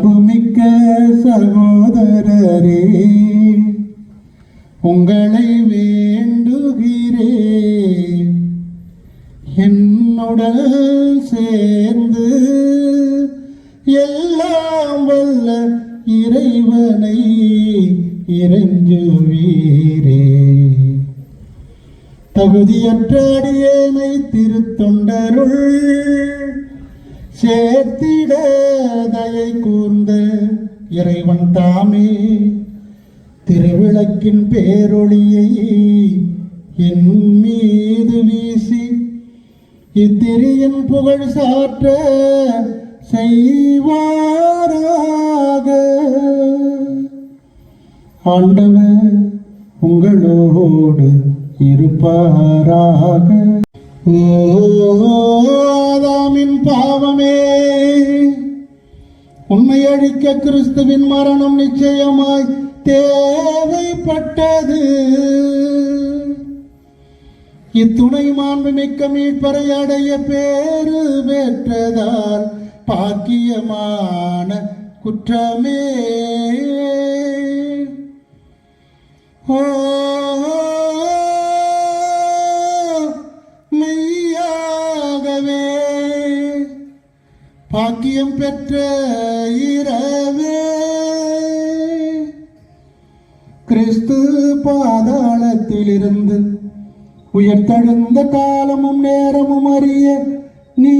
அன்புமிக்க சகோதரரே உங்களை வேண்டுகிறேன். என்னுடன் சேர்ந்து எல்லாம் வல்ல இறைவனை இறைஞ்சுவீரே. தகுதியற்ற அடியேனை திருத்தொண்டருள் சேர்த்திட தயை கூர்ந்த இறைவன் தாமே திருவிளக்கின் பேரொளியை என் மீது வீசி இத்திரியின் புகழ் சாற்ற செய்வாராக. ஆண்டவர் உங்களோடு இருப்பாராக. ஓ உண்மை அழிக்க கிறிஸ்துவின் மரணம் நிச்சயமாய் தேவைப்பட்டது. இத்துணை மாண்புமிக்க மீட்பரை அடைய பேரு பெற்றதால் பாக்கியமான குற்றமே. ஓ பாக்கியம் பெற்ற இரவே கிறிஸ்து பாதாளத்திலிருந்து உயர்த்தெழுந்த காலமும் நேரமும் அறிய நீ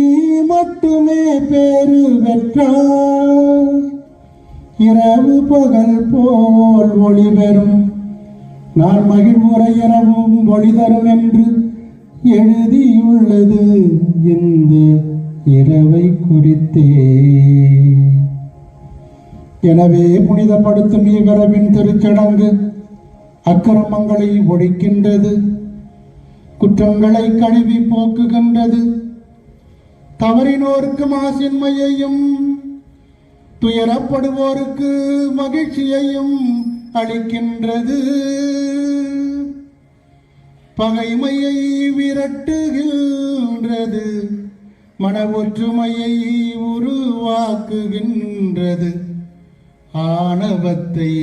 மட்டுமே பேரு பெற்றாய் இரவு பகல் போல் ஒளி பெறும். நான் மகிழ்வுரை இரவும் ஒளி தரும் என்று எழுதியுள்ளது இந்த இரவை குறித்தே. எனவே புனிதப்படுத்தும் இவ்விரவின் திருச்சடங்கு அக்கிரமங்களை ஒழிக்கின்றது குற்றங்களை கழுவி போக்குகின்றது தவறினோருக்கு மாசின்மையையும் துயரப்படுவோருக்கு மகிழ்ச்சியையும் அளிக்கின்றது. பகைமையை விரட்டுகின்றது. மன ஒற்றுமையை உருவாக்குகின்றது. ஆணவத்தை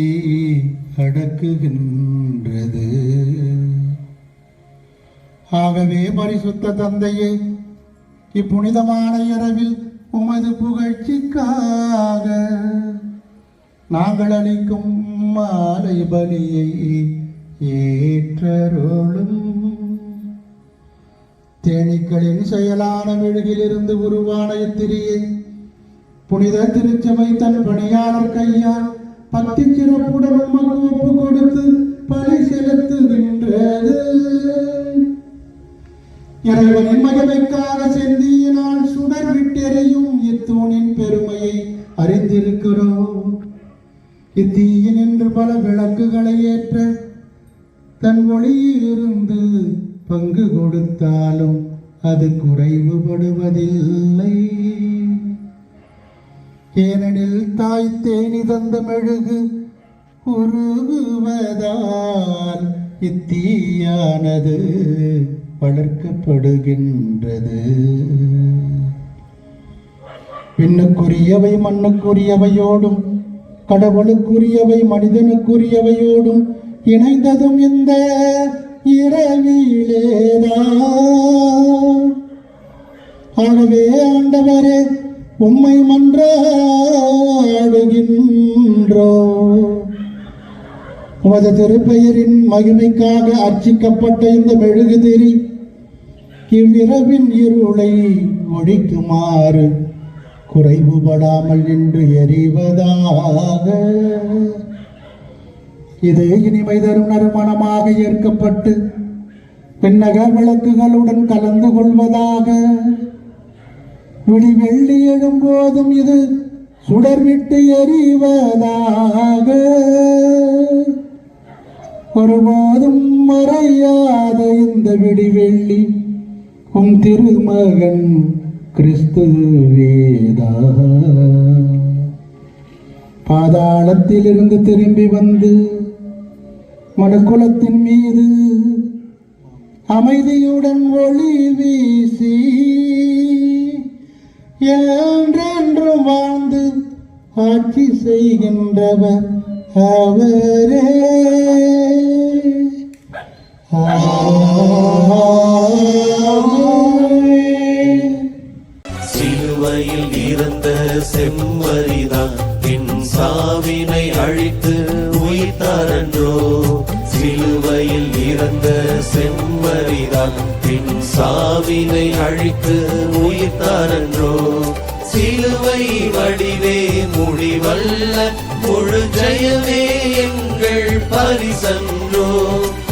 அடக்குகின்றது. ஆகவே பரிசுத்த தந்தையே இப்புனிதமான இரவில் உமது புகழ்ச்சிக்காக நாங்கள் அளிக்கும் மாலை பலியை ஏற்றருளும். தேனீக்களின் செயலான மெழுகிலிருந்து உருவான இத்திரியை புனித திருச்சபை தன் பணியாளர் கையால் பக்தி சிறப்புடன் உமக்கு ஒப்பு கொடுத்து பலி செலுத்துகின்றது. இறைவனின் மகிமைக்காக செந்தியினால் சுடர் விட்டெறியும் இத்தூணின் பெருமையை அறிந்திருக்கிறோம். இத்தீயின் என்று பல விளக்குகளை ஏற்ற தன் ஒளியிலிருந்து பங்கு கொடுத்தாலும் அது குறைவுபடுவதில்லை. ஏனெனில் தாய் தேனி தந்த மெழுகு உருகுவதால் இத்தீயானது வளர்க்கப்படுகின்றது. விண்ணுக்குரியவை மண்ணுக்குரியவையோடும் கடவுளுக்குரியவை மனிதனுக்குரியவையோடும் இணைந்ததும் இந்த இரவிலேதான் ஆகவே ஆண்டவரே உம்மை மன்றாடுகின்றோ உமது திருப்பெயரின் மகிமைக்காக அர்ச்சிக்கப்பட்ட இந்த மெழுகுதிரி இவ்விரவின் இருளை ஒழிக்குமாறு குறைவுபடாமல் நின்று எறிவதாக இது இனிமை தரும் நறுமணமாக ஏற்கப்பட்டு பின்னக விளக்குகளுடன் கலந்து கொள்வதாக. விழி வெள்ளி எழும்போதும் இது சுடர்விட்டு எறிவதாக ஒருபோதும் மறையாத இந்த விடிவெள்ளி. உம் திருமகன் கிறிஸ்து வேதா. பாதாளத்திலிருந்து திரும்பி வந்து மனுக்குலத்தின் மீது அமைதியுடன் ஒளி வீசி என்றென்றும் வாழ்ந்து ஆட்சி செய்கின்றவர் அவரே. சிலுவையில் இருந்த செம்மறி பிறந்த செம்மறிதான். பின் சாவினை அழித்து உயிர்த்தாரன்றோ சிலுவை வடிவே முடிவல்ல. முழு ஜெயமே எங்கள் பரிசன்றோ?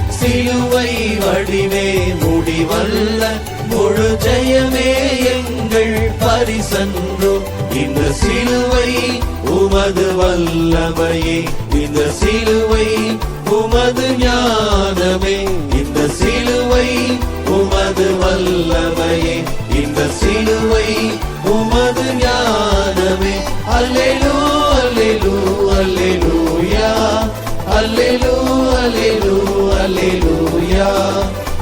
சிலுவை வடிவே முடிவல்ல. முழு ஜெயமே எங்கள் பரிசன்றோ? இந்த சிலுவை உமது வல்லமையே. இந்த சிலுவை உமது ஞானமே. இந்த சிலுவை உமது வல்லமையே. இந்த சிலுவை உமது ஞானமே. அல்லேலூ அல்லேலூ அல்லேலூயா. அல்லேலூ அல்லேலூ அல்லேலூயா.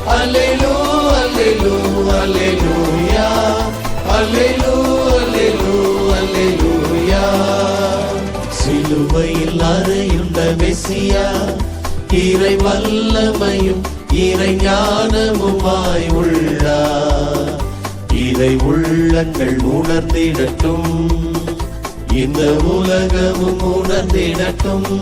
அல்லேலூ அல்லேலூ அல்லேலூயா. அல்லேலூ அல்லேலூ அல்லேலூயா. சிலுவையில் அறையுண்ட மெசியா. இறை வல்லமையும் இறை ஞானமுமாய் உள்ளார் இதை உள்ளங்கள் உணர்ந்திடட்டும். இந்த உலகமும் உணர்ந்திடட்டும்.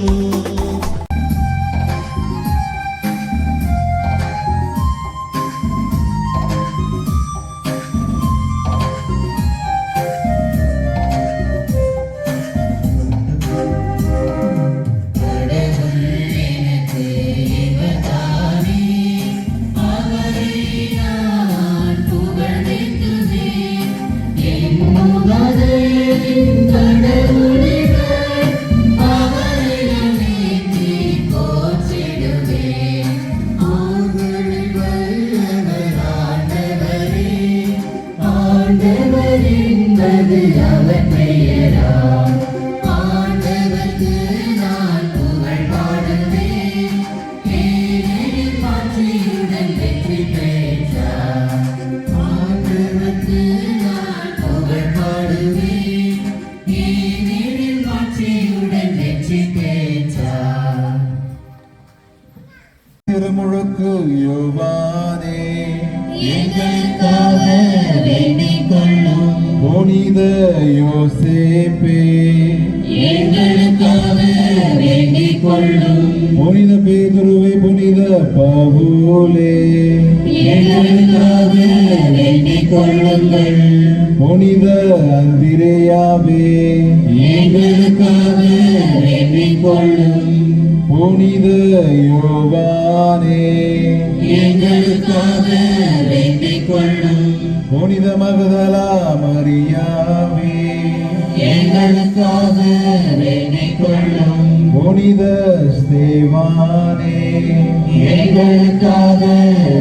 திருமுழுக்கு யோவானே எங்களுக்காக வேண்டிக் புனித யோசேப்பே. எங்களுக்காக வேண்டிக் கொள்ளும் புனித பேதுருவே புனித பவுலே. எங்களுக்காக வேண்டிக் கொள்ளுங்கள் புனித அந்திரேயாவே. எங்களுக்காக வேண்டிக் கொள்ளும் புனித யோவானே. எங்களுக்காக வேண்டிக் கொள்ளும். புனித மகதலா மரியாவே எங்களுக்காக வேண்டிக் கொள்ளும். புனித ஸ்தேவானே. எங்களுக்காக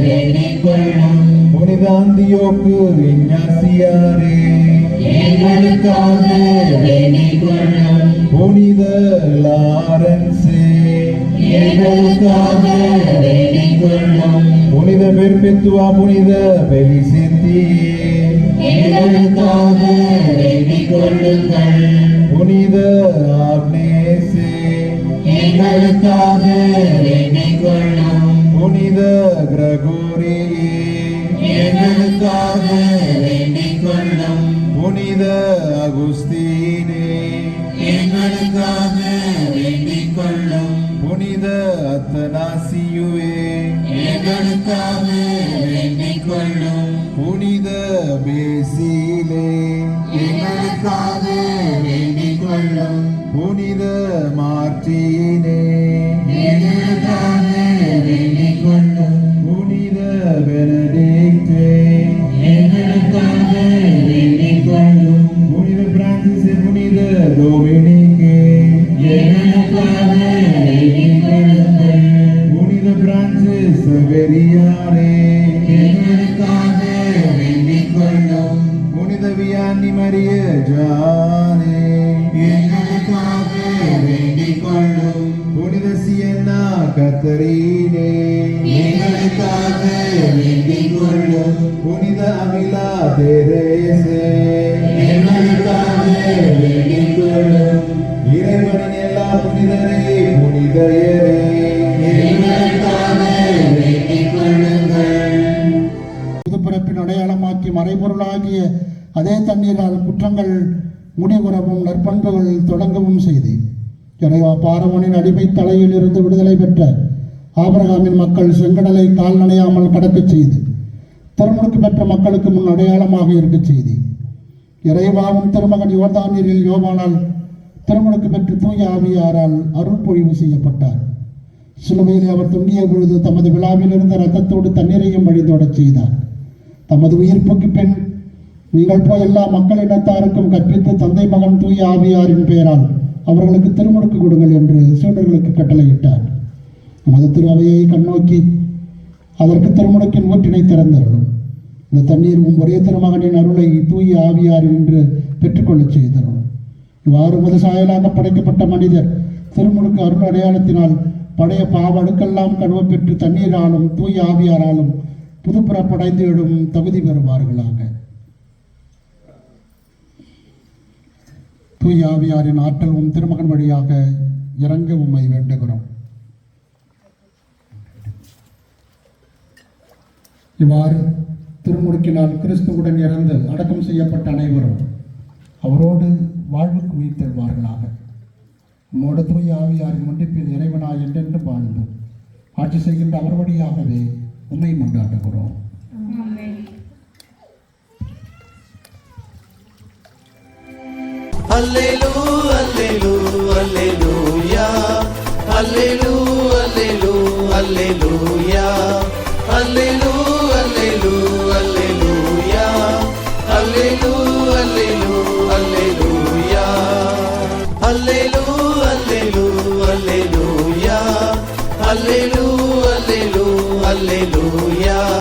வேண்டிக் கொள்ளும். புனித அந்தியோக்கு இஞ்ஞாசியாரே எங்களுக்காக வேண்டிக் கொள்ளும். புனித கொள்ளும் புனித பெர்பெத்துவா புனித பெலிசித்தியே எங்களுக்காக புனித ஆக்னேசே. எங்களுக்காக புனித கிரகோரி. எங்களுக்காக புனித அகுஸ்தீனே. எங்களுக்காக எங்களுக்காக கத்தரீனே. எங்களுக்காக வேண்டிக் கொள்ளும் புனித அமிலா தெரேசே. எங்களுக்காக வேண்டிக் கொள்ளும் இறைவனின் எல்லா புனிதரே புனிதயரே எங்களுக்காக வேண்டிக் கொள்ளுங்கள் புதுப்பிறப்பின் அடையாளமாக்கி மறைபொருளாகிய அதே தண்ணீரால் குற்றங்கள் முடிவுறவும் நற்பண்புகள் தொடங்கவும் செய்து இறைவா பார்வனின் அடிமை தலையில் இருந்து விடுதலை பெற்ற ஆபரகாமின் மக்கள் செங்கடலை கால் நனையாமல் கடக்கச் செய்து திருமுழுக்கு பெற்ற மக்களுக்கு முன் அடையாளமாக இருக்கச் செய்து. இறைவாவும் திருமகன் யோர்தானியரில் யோவானால் திருமுழுக்கு பெற்று தூய ஆவியாரால் அருள்பொழிவு செய்யப்பட்டார். சிலுவையிலே அவர் தொங்கிய பொழுது தமது விழாவில் இருந்த ரத்தத்தோடு தண்ணீரையும் வழிந்தோடச் செய்தார். தமது உயிர்ப்புக்கு பின் நீங்கள் போய் எல்லா மக்களினத்தாருக்கும் கற்பித்து தந்தை மகன் தூய ஆவியாரின் பெயரால் அவர்களுக்கு திருமுழுக்கு கொடுங்கள் என்று சீடர்களுக்கு கட்டளையிட்டார். நமது திருவையை கண்ணோக்கி அதற்கு திருமுடக்கின் ஊற்றினை திறந்தருளும். இந்த தண்ணீர் உம் ஒரே திருமகனின் அருளை தூய ஆவியார் என்று பெற்றுக்கொள்ளச் செய்தருளும். இவ்வாறு முதசாயலாக படைக்கப்பட்ட மனிதர் திருமுழுக்கு அருள் அடையாளத்தினால் பழைய பாவடுக்கெல்லாம் கழுவ பெற்று தண்ணீராலும் தூய ஆவியாராலும் புதுப்புறப்படைந்து எழும் தகுதி பெறுவார்களாக. தூய் ஆவியாரின் ஆற்றல் உம் திருமகன் வழியாக இறங்க உம்மை வேண்டுகிறோம். இவ்வாறு திருமுழுக்கினால் கிறிஸ்துவுடன் இறந்து அடக்கம் செய்யப்பட்ட அனைவரும் அவரோடு வாழ்வுக்கு உயிர்த்தெழுவார்களாக உம்மோடு தூய் ஆவியாரின் ஒன்றிப்பில் இறைவனாய் என்றென்று வாழ்ந்து ஆட்சி செய்கின்ற அவர் வழியாகவே உண்மை கொண்டாடுகிறோம் அல்லேலூ அல்லேலூ அல்லேலூயா. அல்லேலூ அல்லேலூ அல்லேலூயா. அல்லேலூ